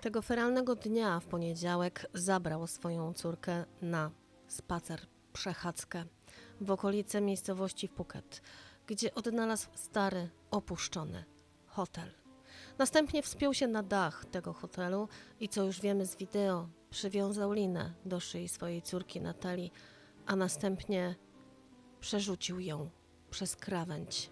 Tego feralnego dnia w poniedziałek zabrał swoją córkę na spacer, przechadzkę w okolice miejscowości Phuket, gdzie odnalazł stary, opuszczony hotel. Następnie wspiął się na dach tego hotelu i co już wiemy z wideo, przywiązał linę do szyi swojej córki Natalii, a następnie przerzucił ją przez krawędź.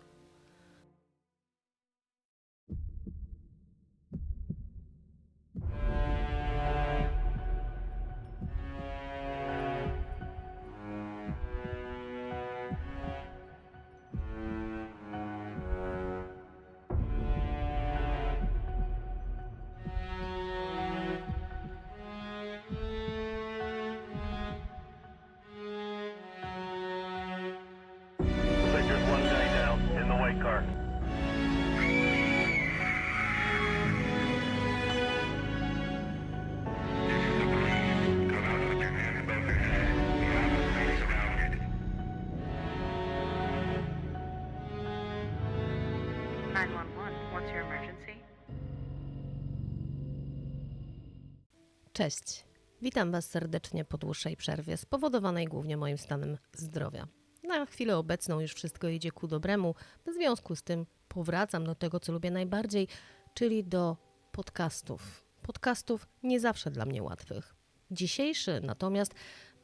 Cześć. Witam Was serdecznie po dłuższej przerwie, spowodowanej głównie moim stanem zdrowia. Na chwilę obecną już wszystko idzie ku dobremu, w związku z tym powracam do tego, co lubię najbardziej, czyli do podcastów. Podcastów nie zawsze dla mnie łatwych. Dzisiejszy natomiast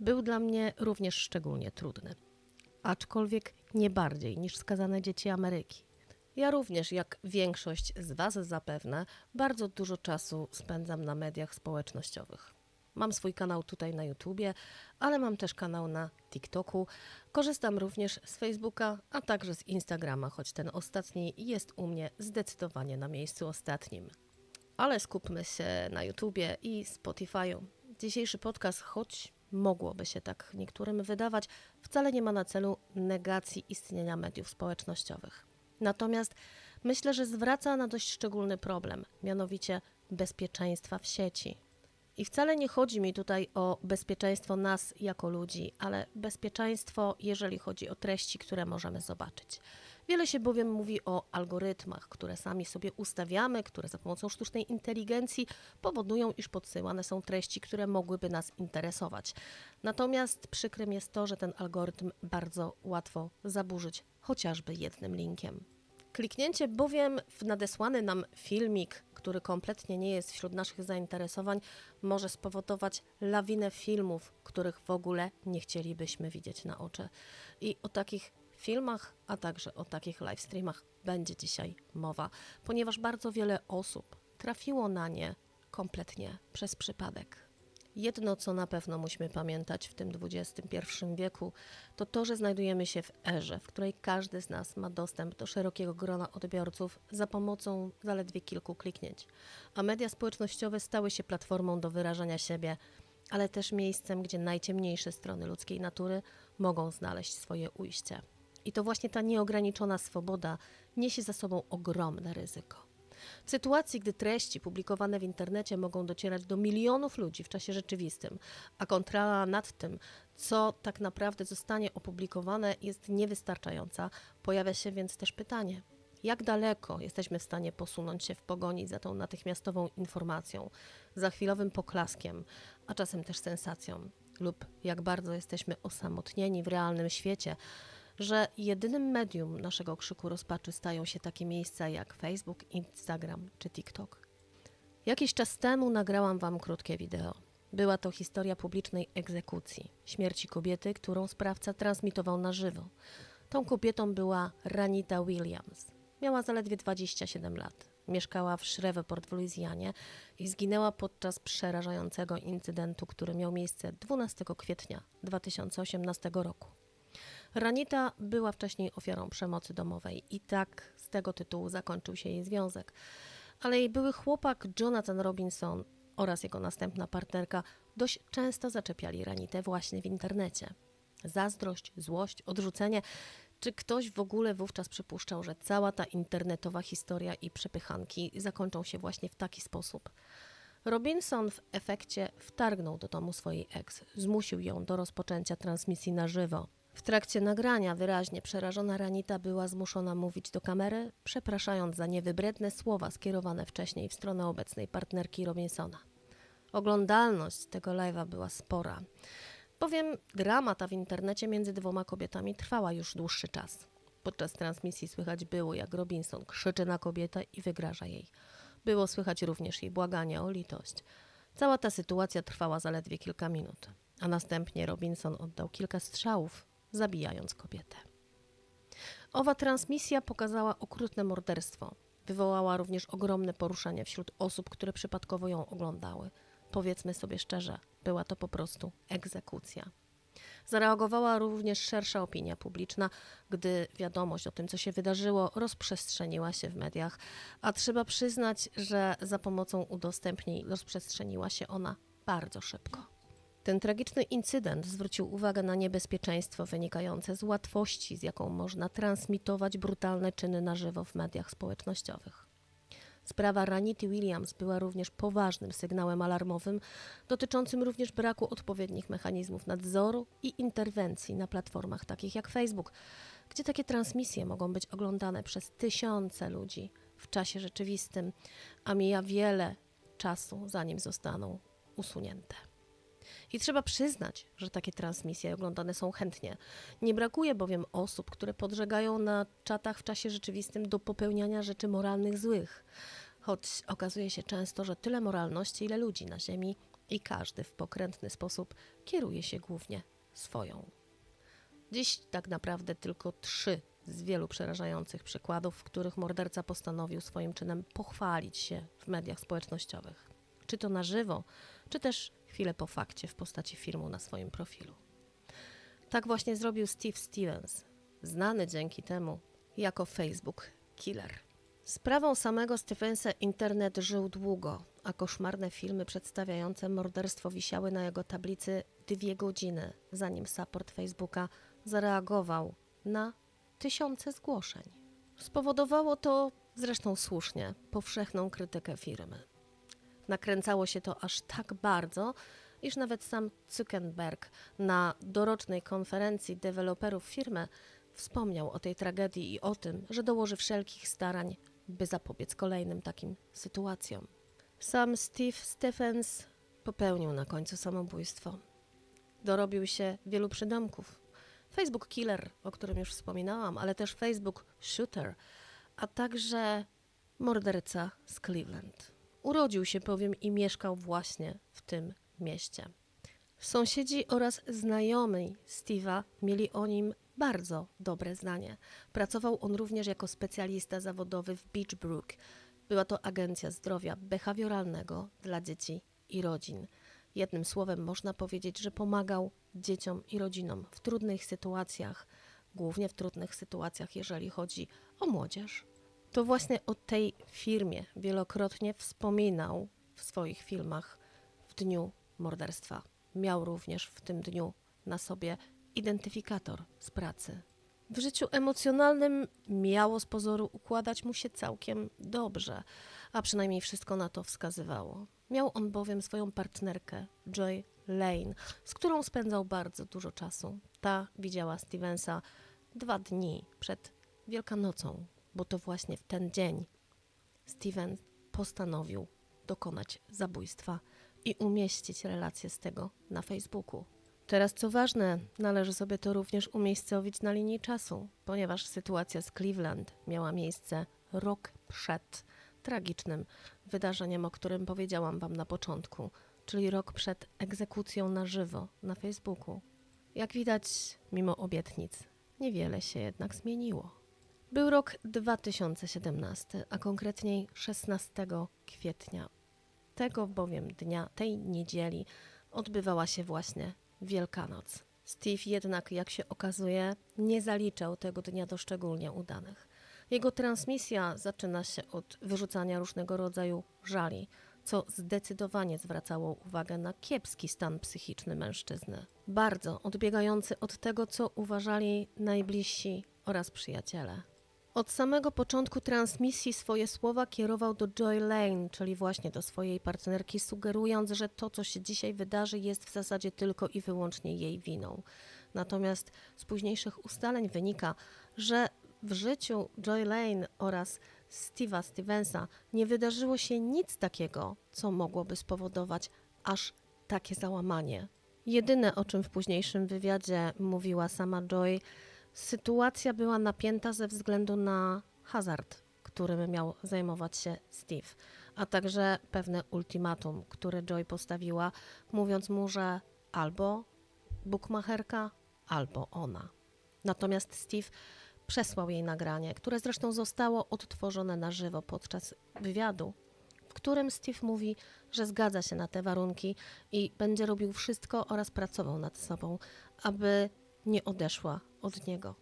był dla mnie również szczególnie trudny, aczkolwiek nie bardziej niż skazane dzieci Ameryki. Ja również, jak większość z Was zapewne, bardzo dużo czasu spędzam na mediach społecznościowych. Mam swój kanał tutaj na YouTubie, ale mam też kanał na TikToku. Korzystam również z Facebooka, a także z Instagrama, choć ten ostatni jest u mnie zdecydowanie na miejscu ostatnim. Ale skupmy się na YouTubie i Spotify'u. Dzisiejszy podcast, choć mogłoby się tak niektórym wydawać, wcale nie ma na celu negacji istnienia mediów społecznościowych. Natomiast myślę, że zwraca na dość szczególny problem, mianowicie bezpieczeństwa w sieci. I wcale nie chodzi mi tutaj o bezpieczeństwo nas jako ludzi, ale bezpieczeństwo, jeżeli chodzi o treści, które możemy zobaczyć. Wiele się bowiem mówi o algorytmach, które sami sobie ustawiamy, które za pomocą sztucznej inteligencji powodują, iż podsyłane są treści, które mogłyby nas interesować. Natomiast przykrym jest to, że ten algorytm bardzo łatwo zaburzyć chociażby jednym linkiem. Kliknięcie bowiem w nadesłany nam filmik, który kompletnie nie jest wśród naszych zainteresowań, może spowodować lawinę filmów, których w ogóle nie chcielibyśmy widzieć na oczy. I o takich filmach, a także o takich live streamach będzie dzisiaj mowa, ponieważ bardzo wiele osób trafiło na nie kompletnie przez przypadek. Jedno, co na pewno musimy pamiętać w tym XXI wieku, to to, że znajdujemy się w erze, w której każdy z nas ma dostęp do szerokiego grona odbiorców za pomocą zaledwie kilku kliknięć. A media społecznościowe stały się platformą do wyrażania siebie, ale też miejscem, gdzie najciemniejsze strony ludzkiej natury mogą znaleźć swoje ujście. I to właśnie ta nieograniczona swoboda niesie za sobą ogromne ryzyko. W sytuacji, gdy treści publikowane w internecie mogą docierać do milionów ludzi w czasie rzeczywistym, a kontrola nad tym, co tak naprawdę zostanie opublikowane, jest niewystarczająca, pojawia się więc też pytanie: jak daleko jesteśmy w stanie posunąć się w pogoni za tą natychmiastową informacją, za chwilowym poklaskiem, a czasem też sensacją, lub jak bardzo jesteśmy osamotnieni w realnym świecie, że jedynym medium naszego krzyku rozpaczy stają się takie miejsca jak Facebook, Instagram czy TikTok. Jakiś czas temu nagrałam Wam krótkie wideo. Była to historia publicznej egzekucji, śmierci kobiety, którą sprawca transmitował na żywo. Tą kobietą była Ranita Williams. Miała zaledwie 27 lat. Mieszkała w Shreveport w Luizjanie i zginęła podczas przerażającego incydentu, który miał miejsce 12 kwietnia 2018 roku. Ranita była wcześniej ofiarą przemocy domowej i tak z tego tytułu zakończył się jej związek. Ale jej były chłopak Jonathan Robinson oraz jego następna partnerka dość często zaczepiali Ranitę właśnie w internecie. Zazdrość, złość, odrzucenie. Czy ktoś w ogóle wówczas przypuszczał, że cała ta internetowa historia i przepychanki zakończą się właśnie w taki sposób? Robinson w efekcie wtargnął do domu swojej ex, zmusił ją do rozpoczęcia transmisji na żywo, W trakcie nagrania wyraźnie przerażona Ranita była zmuszona mówić do kamery, przepraszając za niewybredne słowa skierowane wcześniej w stronę obecnej partnerki Robinsona. Oglądalność tego live'a była spora, bowiem drama ta w internecie między dwoma kobietami trwała już dłuższy czas. Podczas transmisji słychać było, jak Robinson krzyczy na kobietę i wygraża jej. Było słychać również jej błaganie o litość. Cała ta sytuacja trwała zaledwie kilka minut, a następnie Robinson oddał kilka strzałów, zabijając kobietę. Owa transmisja pokazała okrutne morderstwo. Wywołała również ogromne poruszenie wśród osób, które przypadkowo ją oglądały. Powiedzmy sobie szczerze, była to po prostu egzekucja. Zareagowała również szersza opinia publiczna, gdy wiadomość o tym, co się wydarzyło, rozprzestrzeniła się w mediach, a trzeba przyznać, że za pomocą udostępnień rozprzestrzeniła się ona bardzo szybko. Ten tragiczny incydent zwrócił uwagę na niebezpieczeństwo wynikające z łatwości, z jaką można transmitować brutalne czyny na żywo w mediach społecznościowych. Sprawa Ranity Williams była również poważnym sygnałem alarmowym, dotyczącym również braku odpowiednich mechanizmów nadzoru i interwencji na platformach takich jak Facebook, gdzie takie transmisje mogą być oglądane przez tysiące ludzi w czasie rzeczywistym, a mija wiele czasu, zanim zostaną usunięte. I trzeba przyznać, że takie transmisje oglądane są chętnie. Nie brakuje bowiem osób, które podżegają na czatach w czasie rzeczywistym do popełniania rzeczy moralnych złych. Choć okazuje się często, że tyle moralności, ile ludzi na Ziemi i każdy w pokrętny sposób kieruje się głównie swoją. Dziś tak naprawdę tylko trzy z wielu przerażających przykładów, w których morderca postanowił swoim czynem pochwalić się w mediach społecznościowych. Czy to na żywo, czy też chwilę po fakcie w postaci filmu na swoim profilu. Tak właśnie zrobił Steve Stevens, znany dzięki temu jako Facebook Killer. Sprawą samego Stevensa internet żył długo, a koszmarne filmy przedstawiające morderstwo wisiały na jego tablicy dwie godziny, zanim support Facebooka zareagował na tysiące zgłoszeń. Spowodowało to, zresztą słusznie, powszechną krytykę firmy. Nakręcało się to aż tak bardzo, iż nawet sam Zuckerberg na dorocznej konferencji deweloperów firmy wspomniał o tej tragedii i o tym, że dołoży wszelkich starań, by zapobiec kolejnym takim sytuacjom. Sam Steve Stephens popełnił na końcu samobójstwo. Dorobił się wielu przydomków. Facebook Killer, o którym już wspominałam, ale też Facebook Shooter, a także morderca z Cleveland. Urodził się bowiem i mieszkał właśnie w tym mieście. Sąsiedzi oraz znajomi Steve'a mieli o nim bardzo dobre zdanie. Pracował on również jako specjalista zawodowy w Beachbrook. Była to agencja zdrowia behawioralnego dla dzieci i rodzin. Jednym słowem można powiedzieć, że pomagał dzieciom i rodzinom w trudnych sytuacjach, głównie w trudnych sytuacjach, jeżeli chodzi o młodzież. To właśnie o tej firmie wielokrotnie wspominał w swoich filmach w dniu morderstwa. Miał również w tym dniu na sobie identyfikator z pracy. W życiu emocjonalnym miało z pozoru układać mu się całkiem dobrze, a przynajmniej wszystko na to wskazywało. Miał on bowiem swoją partnerkę, Joy Lane, z którą spędzał bardzo dużo czasu. Ta widziała Stevensa dwa dni przed Wielkanocą, bo to właśnie w ten dzień Steven postanowił dokonać zabójstwa i umieścić relację z tego na Facebooku. Teraz co ważne, należy sobie to również umiejscowić na linii czasu, ponieważ sytuacja z Cleveland miała miejsce rok przed tragicznym wydarzeniem, o którym powiedziałam Wam na początku, czyli rok przed egzekucją na żywo na Facebooku. Jak widać, mimo obietnic, niewiele się jednak zmieniło. Był rok 2017, a konkretniej 16 kwietnia. Tego bowiem dnia, tej niedzieli, odbywała się właśnie Wielkanoc. Steve jednak, jak się okazuje, nie zaliczał tego dnia do szczególnie udanych. Jego transmisja zaczyna się od wyrzucania różnego rodzaju żali, co zdecydowanie zwracało uwagę na kiepski stan psychiczny mężczyzny. Bardzo odbiegający od tego, co uważali najbliżsi oraz przyjaciele. Od samego początku transmisji swoje słowa kierował do Joy Lane, czyli właśnie do swojej partnerki, sugerując, że to, co się dzisiaj wydarzy, jest w zasadzie tylko i wyłącznie jej winą. Natomiast z późniejszych ustaleń wynika, że w życiu Joy Lane oraz Steve'a Stevensa nie wydarzyło się nic takiego, co mogłoby spowodować aż takie załamanie. Jedyne, o czym w późniejszym wywiadzie mówiła sama Joy, sytuacja była napięta ze względu na hazard, którym miał zajmować się Steve, a także pewne ultimatum, które Joy postawiła, mówiąc mu, że albo bukmacherka, albo ona. Natomiast Steve przesłał jej nagranie, które zresztą zostało odtworzone na żywo podczas wywiadu, w którym Steve mówi, że zgadza się na te warunki i będzie robił wszystko oraz pracował nad sobą, aby nie odeszła od niego.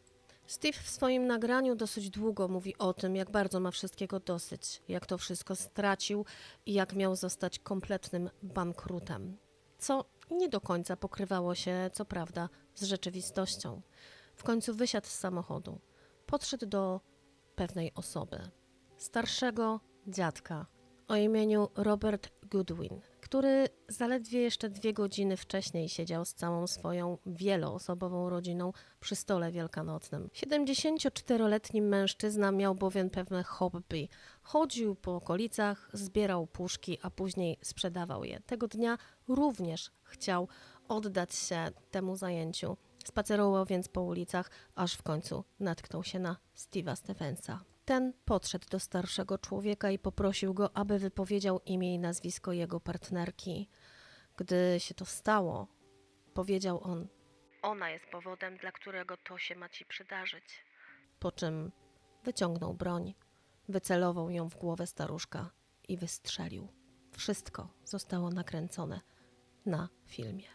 Steve w swoim nagraniu dosyć długo mówi o tym, jak bardzo ma wszystkiego dosyć, jak to wszystko stracił i jak miał zostać kompletnym bankrutem. Co nie do końca pokrywało się, co prawda, z rzeczywistością. W końcu wysiadł z samochodu. Podszedł do pewnej osoby, starszego dziadka o imieniu Robert Goodwin, który zaledwie jeszcze dwie godziny wcześniej siedział z całą swoją wieloosobową rodziną przy stole wielkanocnym. 74-letni mężczyzna miał bowiem pewne hobby. Chodził po okolicach, zbierał puszki, a później sprzedawał je. Tego dnia również chciał oddać się temu zajęciu. Spacerował więc po ulicach, aż w końcu natknął się na Steve'a Stevensa. Ten podszedł do starszego człowieka i poprosił go, aby wypowiedział imię i nazwisko jego partnerki. Gdy się to stało, powiedział on: Ona jest powodem, dla którego to się ma ci przydarzyć. Po czym wyciągnął broń, wycelował ją w głowę staruszka i wystrzelił. Wszystko zostało nakręcone na filmie.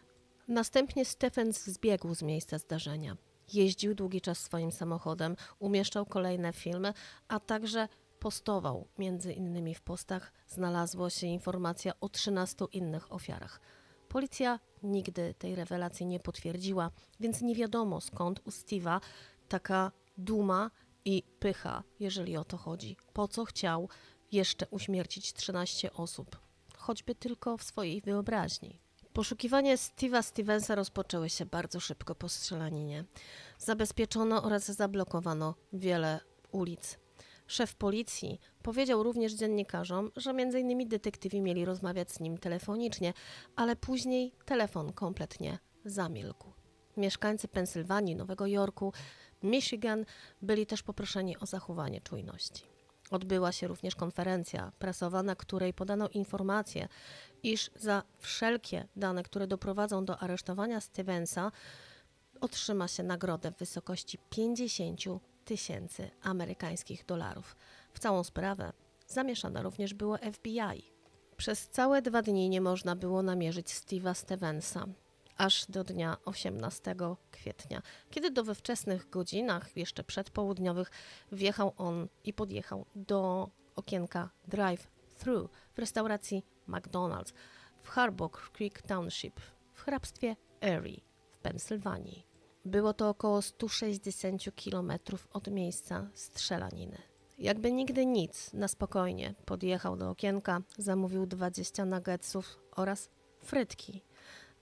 Następnie Stephens zbiegł z miejsca zdarzenia. Jeździł długi czas swoim samochodem, umieszczał kolejne filmy, a także postował. Między innymi w postach znalazła się informacja o 13 innych ofiarach. Policja nigdy tej rewelacji nie potwierdziła, więc nie wiadomo skąd u Steve'a taka duma i pycha, jeżeli o to chodzi. Po co chciał jeszcze uśmiercić 13 osób, choćby tylko w swojej wyobraźni. Poszukiwania Steve'a Stevensa rozpoczęły się bardzo szybko po strzelaninie. Zabezpieczono oraz zablokowano wiele ulic. Szef policji powiedział również dziennikarzom, że m.in. detektywi mieli rozmawiać z nim telefonicznie, ale później telefon kompletnie zamilkł. Mieszkańcy Pensylwanii, Nowego Jorku, Michigan byli też poproszeni o zachowanie czujności. Odbyła się również konferencja prasowa, na której podano informację, iż za wszelkie dane, które doprowadzą do aresztowania Stevensa, otrzyma się nagrodę w wysokości 50 tysięcy amerykańskich dolarów. W całą sprawę zamieszane również było FBI. Przez całe dwa dni nie można było namierzyć Steve'a Stevensa, aż do dnia 18 kwietnia, kiedy do we wczesnych godzinach, jeszcze przedpołudniowych, wjechał on i podjechał do okienka drive-thru w restauracji McDonald's w Harbor Creek Township w hrabstwie Erie w Pensylwanii. Było to około 160 km od miejsca strzelaniny. Jakby nigdy nic, na spokojnie podjechał do okienka, zamówił 20 nuggetsów oraz frytki,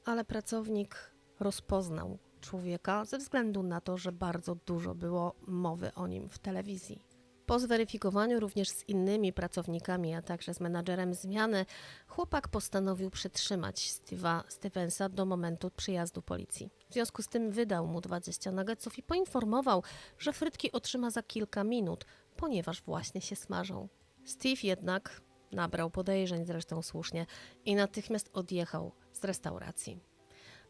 ale pracownik rozpoznał człowieka ze względu na to, że bardzo dużo było mowy o nim w telewizji. Po zweryfikowaniu również z innymi pracownikami, a także z menadżerem zmiany, chłopak postanowił przytrzymać Steve'a Stevensa do momentu przyjazdu policji. W związku z tym wydał mu 20 nuggetsów i poinformował, że frytki otrzyma za kilka minut, ponieważ właśnie się smażą. Steve jednak nabrał podejrzeń, zresztą słusznie, i natychmiast odjechał z restauracji.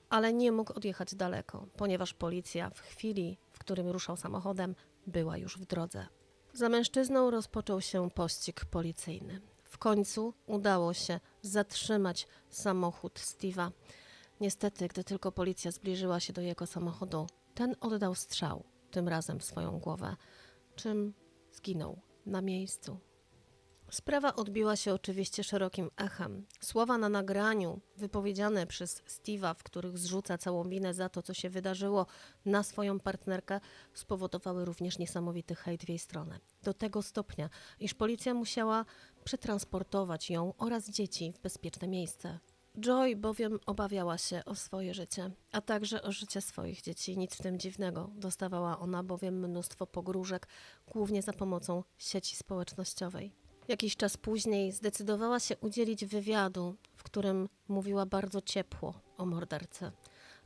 Ale nie mógł odjechać daleko, ponieważ policja w chwili, w którym ruszał samochodem, była już w drodze. Za mężczyzną rozpoczął się pościg policyjny. W końcu udało się zatrzymać samochód Steve'a. Niestety, gdy tylko policja zbliżyła się do jego samochodu, ten oddał strzał, tym razem w swoją głowę, czym zginął na miejscu. Sprawa odbiła się oczywiście szerokim echem. Słowa na nagraniu, wypowiedziane przez Steve'a, w których zrzuca całą winę za to, co się wydarzyło, na swoją partnerkę, spowodowały również niesamowity hejt w jej stronę. Do tego stopnia, iż policja musiała przetransportować ją oraz dzieci w bezpieczne miejsce. Joy bowiem obawiała się o swoje życie, a także o życie swoich dzieci. Nic w tym dziwnego. Dostawała ona bowiem mnóstwo pogróżek, głównie za pomocą sieci społecznościowej. Jakiś czas później zdecydowała się udzielić wywiadu, w którym mówiła bardzo ciepło o mordercy.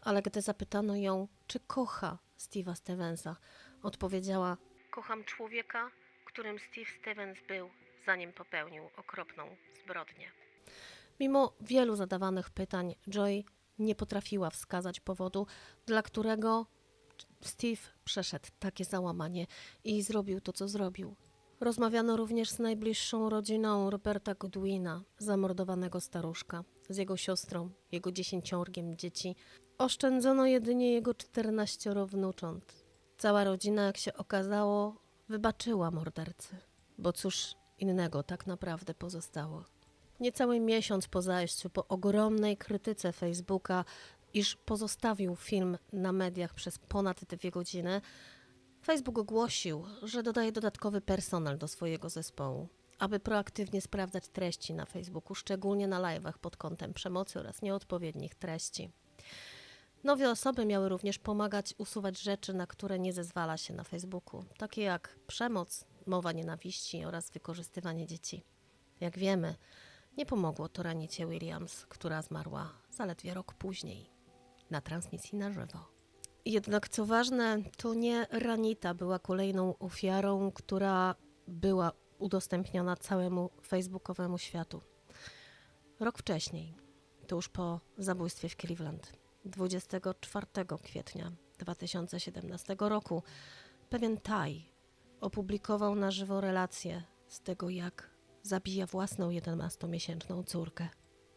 Ale gdy zapytano ją, czy kocha Steve'a Stevensa, odpowiedziała: Kocham człowieka, którym Steve Stevens był, zanim popełnił okropną zbrodnię. Mimo wielu zadawanych pytań, Joy nie potrafiła wskazać powodu, dla którego Steve przeszedł takie załamanie i zrobił to, co zrobił. Rozmawiano również z najbliższą rodziną Roberta Goodwina, zamordowanego staruszka, z jego siostrą, jego dziesięciorgiem dzieci. Oszczędzono jedynie jego czternaścioro wnucząt. Cała rodzina, jak się okazało, wybaczyła mordercy, bo cóż innego tak naprawdę pozostało. Niecały miesiąc po zajściu, po ogromnej krytyce Facebooka, iż pozostawił film na mediach przez ponad dwie godziny, Facebook ogłosił, że dodaje dodatkowy personel do swojego zespołu, aby proaktywnie sprawdzać treści na Facebooku, szczególnie na live'ach pod kątem przemocy oraz nieodpowiednich treści. Nowe osoby miały również pomagać usuwać rzeczy, na które nie zezwala się na Facebooku, takie jak przemoc, mowa nienawiści oraz wykorzystywanie dzieci. Jak wiemy, nie pomogło to Ranicie Williams, która zmarła zaledwie rok później na transmisji na żywo. Jednak co ważne, to nie Ranita była kolejną ofiarą, która była udostępniona całemu facebookowemu światu. Rok wcześniej, tuż po zabójstwie w Cleveland, 24 kwietnia 2017 roku, pewien Taj opublikował na żywo relację z tego, jak zabija własną 11-miesięczną córkę.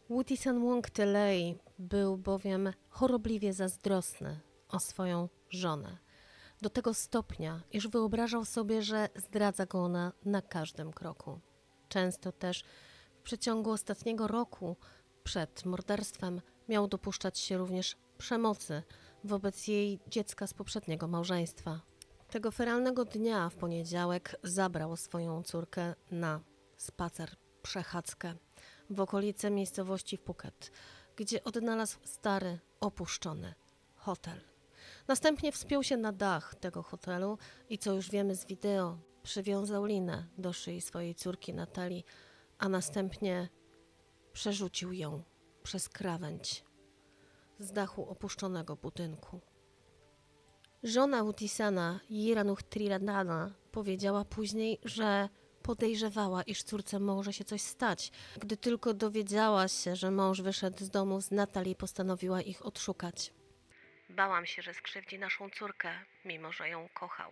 Woodison Wong Telei był bowiem chorobliwie zazdrosny o swoją żonę. Do tego stopnia, iż wyobrażał sobie, że zdradza go ona na każdym kroku. Często też w przeciągu ostatniego roku przed morderstwem miał dopuszczać się również przemocy wobec jej dziecka z poprzedniego małżeństwa. Tego feralnego dnia w poniedziałek zabrał swoją córkę na spacer, przechadzkę w okolice miejscowości Phuket, gdzie odnalazł stary, opuszczony hotel. Następnie wspiął się na dach tego hotelu i co już wiemy z wideo, przywiązał linę do szyi swojej córki Natalii, a następnie przerzucił ją przez krawędź z dachu opuszczonego budynku. Żona Utisana, Jiranuch Triradana, powiedziała później, że podejrzewała, iż córce może się coś stać. Gdy tylko dowiedziała się, że mąż wyszedł z domu z Natalii, postanowiła ich odszukać. Bałam się, że skrzywdzi naszą córkę, mimo że ją kochał.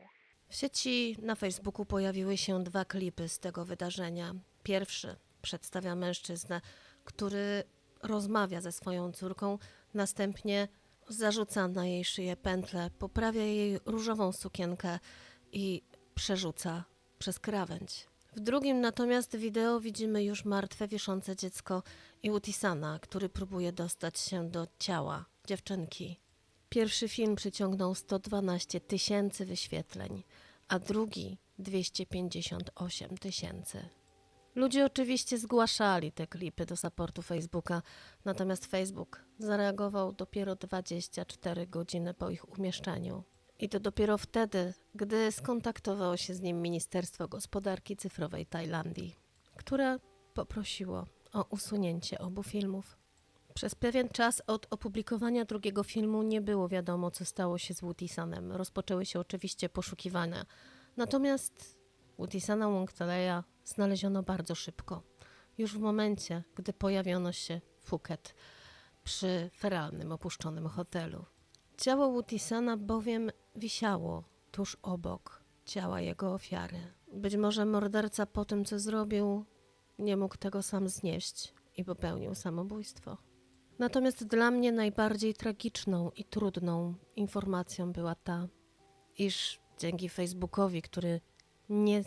W sieci na Facebooku pojawiły się dwa klipy z tego wydarzenia. Pierwszy przedstawia mężczyznę, który rozmawia ze swoją córką, następnie zarzuca na jej szyję pętlę, poprawia jej różową sukienkę i przerzuca przez krawędź. W drugim natomiast wideo widzimy już martwe wiszące dziecko i Utisana, który próbuje dostać się do ciała dziewczynki. Pierwszy film przyciągnął 112 tysięcy wyświetleń, a drugi 258 tysięcy. Ludzie oczywiście zgłaszali te klipy do supportu Facebooka, natomiast Facebook zareagował dopiero 24 godziny po ich umieszczeniu. I to dopiero wtedy, gdy skontaktowało się z nim Ministerstwo Gospodarki Cyfrowej Tajlandii, które poprosiło o usunięcie obu filmów. Przez pewien czas od opublikowania drugiego filmu nie było wiadomo, co stało się z Wutisanem. Rozpoczęły się oczywiście poszukiwania. Natomiast Wutisana Wongtaleya znaleziono bardzo szybko. Już w momencie, gdy pojawiono się w Phuket przy feralnym, opuszczonym hotelu. Ciało Wutisana bowiem wisiało tuż obok ciała jego ofiary. Być może morderca po tym, co zrobił, nie mógł tego sam znieść i popełnił samobójstwo. Natomiast dla mnie najbardziej tragiczną i trudną informacją była ta, iż dzięki Facebookowi, który nie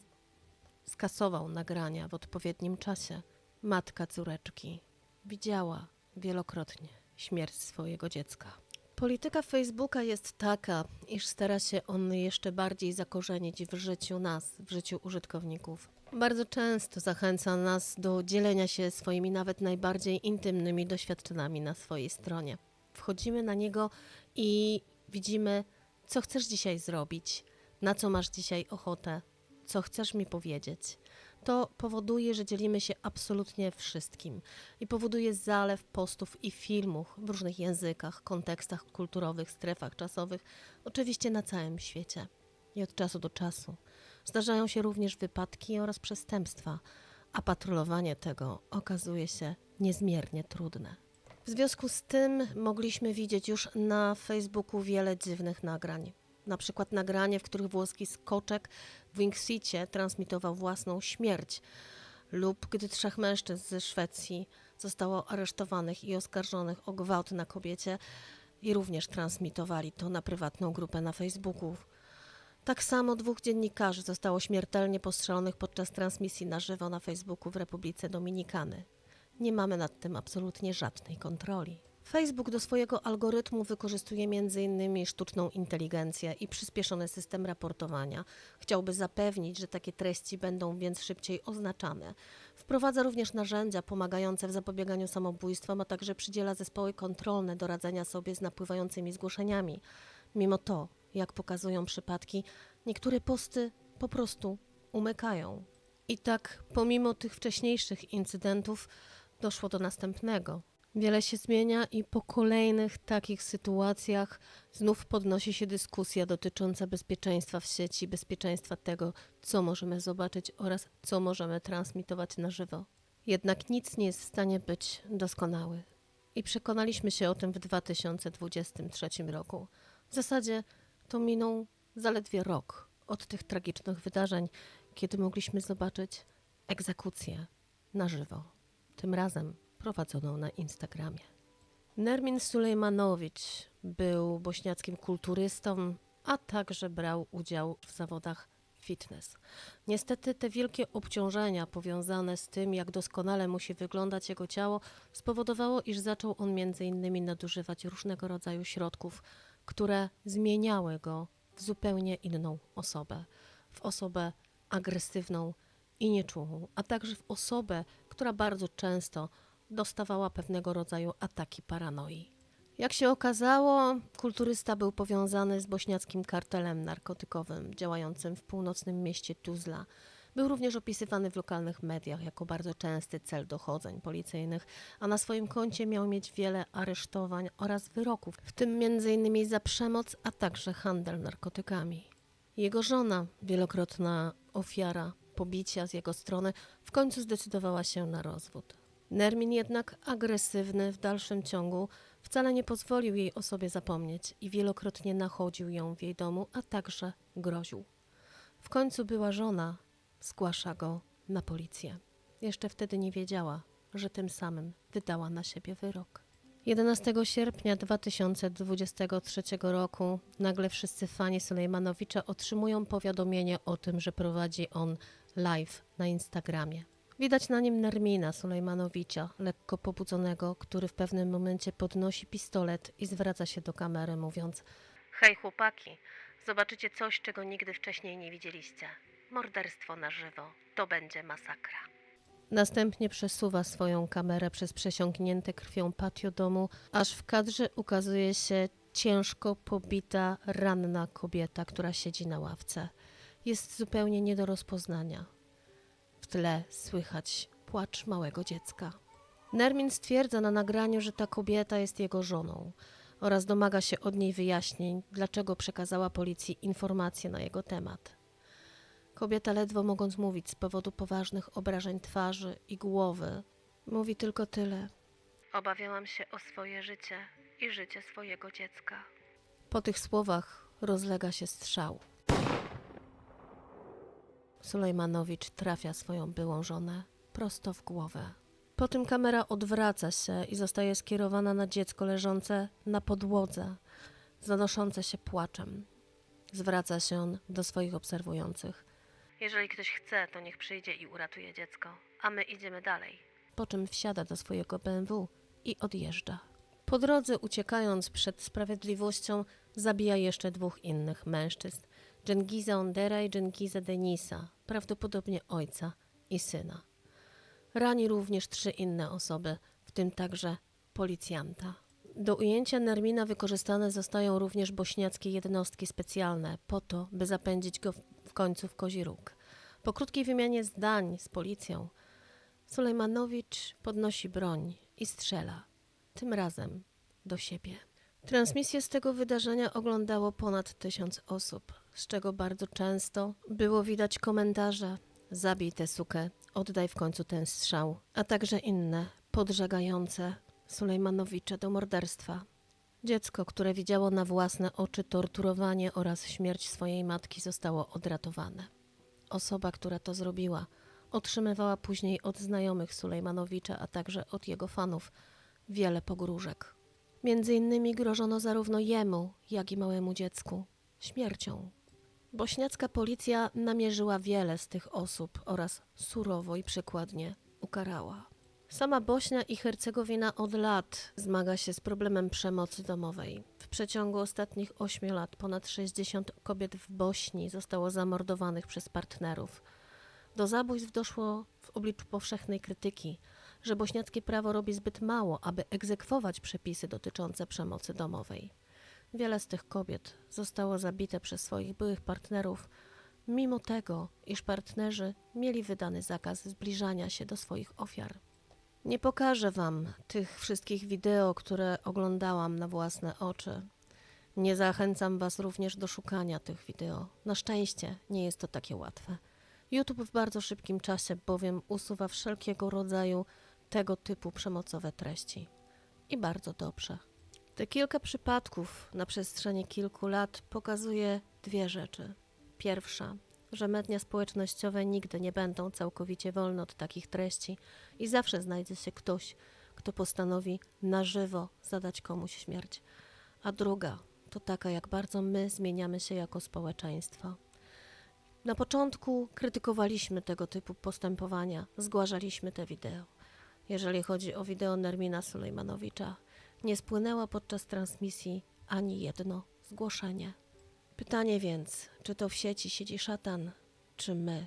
skasował nagrania w odpowiednim czasie, matka córeczki widziała wielokrotnie śmierć swojego dziecka. Polityka Facebooka jest taka, iż stara się on jeszcze bardziej zakorzenić w życiu nas, w życiu użytkowników. Bardzo często zachęca nas do dzielenia się swoimi nawet najbardziej intymnymi doświadczeniami na swojej stronie. Wchodzimy na niego i widzimy, co chcesz dzisiaj zrobić, na co masz dzisiaj ochotę, co chcesz mi powiedzieć. To powoduje, że dzielimy się absolutnie wszystkim i powoduje zalew postów i filmów w różnych językach, kontekstach kulturowych, strefach czasowych, oczywiście na całym świecie i od czasu do czasu. Zdarzają się również wypadki oraz przestępstwa, a patrolowanie tego okazuje się niezmiernie trudne. W związku z tym mogliśmy widzieć już na Facebooku wiele dziwnych nagrań. Na przykład nagranie, w których włoski skoczek w Winxicie transmitował własną śmierć, lub gdy trzech mężczyzn ze Szwecji zostało aresztowanych i oskarżonych o gwałt na kobiecie i również transmitowali to na prywatną grupę na Facebooku. Tak samo dwóch dziennikarzy zostało śmiertelnie postrzelonych podczas transmisji na żywo na Facebooku w Republice Dominikany. Nie mamy nad tym absolutnie żadnej kontroli. Facebook do swojego algorytmu wykorzystuje m.in. sztuczną inteligencję i przyspieszony system raportowania. Chciałby zapewnić, że takie treści będą więc szybciej oznaczane. Wprowadza również narzędzia pomagające w zapobieganiu samobójstwom, a także przydziela zespoły kontrolne do radzenia sobie z napływającymi zgłoszeniami. Mimo to, jak pokazują przypadki, niektóre posty po prostu umykają. I tak, pomimo tych wcześniejszych incydentów, doszło do następnego. Wiele się zmienia i po kolejnych takich sytuacjach znów podnosi się dyskusja dotycząca bezpieczeństwa w sieci, bezpieczeństwa tego, co możemy zobaczyć oraz co możemy transmitować na żywo. Jednak nic nie jest w stanie być doskonały. I przekonaliśmy się o tym w 2023 roku. W zasadzie to minął zaledwie rok od tych tragicznych wydarzeń, kiedy mogliśmy zobaczyć egzekucję na żywo. Tym razem prowadzoną na Instagramie. Nermin Sulejmanowicz był bośniackim kulturystą, a także brał udział w zawodach fitness. Niestety te wielkie obciążenia powiązane z tym, jak doskonale musi wyglądać jego ciało, spowodowało, iż zaczął on m.in. nadużywać różnego rodzaju środków, które zmieniały go w zupełnie inną osobę. W osobę agresywną i nieczułą, a także w osobę, która bardzo często dostawała pewnego rodzaju ataki paranoi. Jak się okazało, kulturysta był powiązany z bośniackim kartelem narkotykowym działającym w północnym mieście Tuzla. Był również opisywany w lokalnych mediach jako bardzo częsty cel dochodzeń policyjnych, a na swoim koncie miał mieć wiele aresztowań oraz wyroków, w tym m.in. za przemoc, a także handel narkotykami. Jego żona, wielokrotna ofiara pobicia z jego strony, w końcu zdecydowała się na rozwód. Nermin jednak agresywny w dalszym ciągu wcale nie pozwolił jej o sobie zapomnieć i wielokrotnie nachodził ją w jej domu, a także groził. W końcu była żona, zgłasza go na policję. Jeszcze wtedy nie wiedziała, że tym samym wydała na siebie wyrok. 11 sierpnia 2023 roku nagle wszyscy fani Sulejmanowicza otrzymują powiadomienie o tym, że prowadzi on live na Instagramie. Widać na nim Nermina Sulejmanowicza, lekko pobudzonego, który w pewnym momencie podnosi pistolet i zwraca się do kamery, mówiąc: Hej chłopaki, zobaczycie coś, czego nigdy wcześniej nie widzieliście. Morderstwo na żywo. To będzie masakra. Następnie przesuwa swoją kamerę przez przesiąknięte krwią patio domu, aż w kadrze ukazuje się ciężko pobita, ranna kobieta, która siedzi na ławce. Jest zupełnie nie do rozpoznania. W tle słychać płacz małego dziecka. Nermin stwierdza na nagraniu, że ta kobieta jest jego żoną oraz domaga się od niej wyjaśnień, dlaczego przekazała policji informacje na jego temat. Kobieta, ledwo mogąc mówić z powodu poważnych obrażeń twarzy i głowy, mówi tylko tyle. Obawiałam się o swoje życie i życie swojego dziecka. Po tych słowach rozlega się strzał. Sulejmanowicz trafia swoją byłą żonę prosto w głowę. Po tym kamera odwraca się i zostaje skierowana na dziecko leżące na podłodze, zanoszące się płaczem. Zwraca się on do swoich obserwujących. Jeżeli ktoś chce, to niech przyjdzie i uratuje dziecko, a my idziemy dalej. Po czym wsiada do swojego BMW i odjeżdża. Po drodze, uciekając przed sprawiedliwością, zabija jeszcze dwóch innych mężczyzn. Dżengiza Ondera i Dżengiza Denisa, prawdopodobnie ojca i syna. Rani również trzy inne osoby, w tym także policjanta. Do ujęcia Nermina wykorzystane zostają również bośniackie jednostki specjalne po to, by zapędzić go w- końcu w kozi róg. Po krótkiej wymianie zdań z policją, Sulejmanowicz podnosi broń i strzela, tym razem do siebie. Transmisję z tego wydarzenia oglądało ponad tysiąc osób, z czego bardzo często było widać komentarze zabij tę sukę, oddaj w końcu ten strzał, a także inne podżegające Sulejmanowicza do morderstwa. Dziecko, które widziało na własne oczy torturowanie oraz śmierć swojej matki, zostało odratowane. Osoba, która to zrobiła, otrzymywała później od znajomych Sulejmanowicza, a także od jego fanów wiele pogróżek. Między innymi grożono zarówno jemu, jak i małemu dziecku śmiercią. Bośniacka policja namierzyła wiele z tych osób oraz surowo i przykładnie ukarała. Sama Bośnia i Hercegowina od lat zmaga się z problemem przemocy domowej. W przeciągu ostatnich ośmiu lat ponad 60 kobiet w Bośni zostało zamordowanych przez partnerów. Do zabójstw doszło w obliczu powszechnej krytyki, że bośniackie prawo robi zbyt mało, aby egzekwować przepisy dotyczące przemocy domowej. Wiele z tych kobiet zostało zabite przez swoich byłych partnerów, mimo tego, iż partnerzy mieli wydany zakaz zbliżania się do swoich ofiar. Nie pokażę Wam tych wszystkich wideo, które oglądałam na własne oczy. Nie zachęcam Was również do szukania tych wideo. Na szczęście nie jest to takie łatwe. YouTube w bardzo szybkim czasie bowiem usuwa wszelkiego rodzaju tego typu przemocowe treści. I bardzo dobrze. Te kilka przypadków na przestrzeni kilku lat pokazuje dwie rzeczy. Pierwsza, że media społecznościowe nigdy nie będą całkowicie wolne od takich treści i zawsze znajdzie się ktoś, kto postanowi na żywo zadać komuś śmierć. A druga to taka, jak bardzo my zmieniamy się jako społeczeństwo. Na początku krytykowaliśmy tego typu postępowania, zgłaszaliśmy te wideo. Jeżeli chodzi o wideo Nermina Sulejmanowicza, nie spłynęło podczas transmisji ani jedno zgłoszenie. Pytanie więc, czy to w sieci siedzi szatan, czy my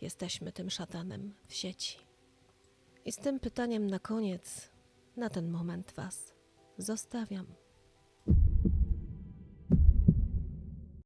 jesteśmy tym szatanem w sieci? I z tym pytaniem na koniec, na ten moment Was zostawiam.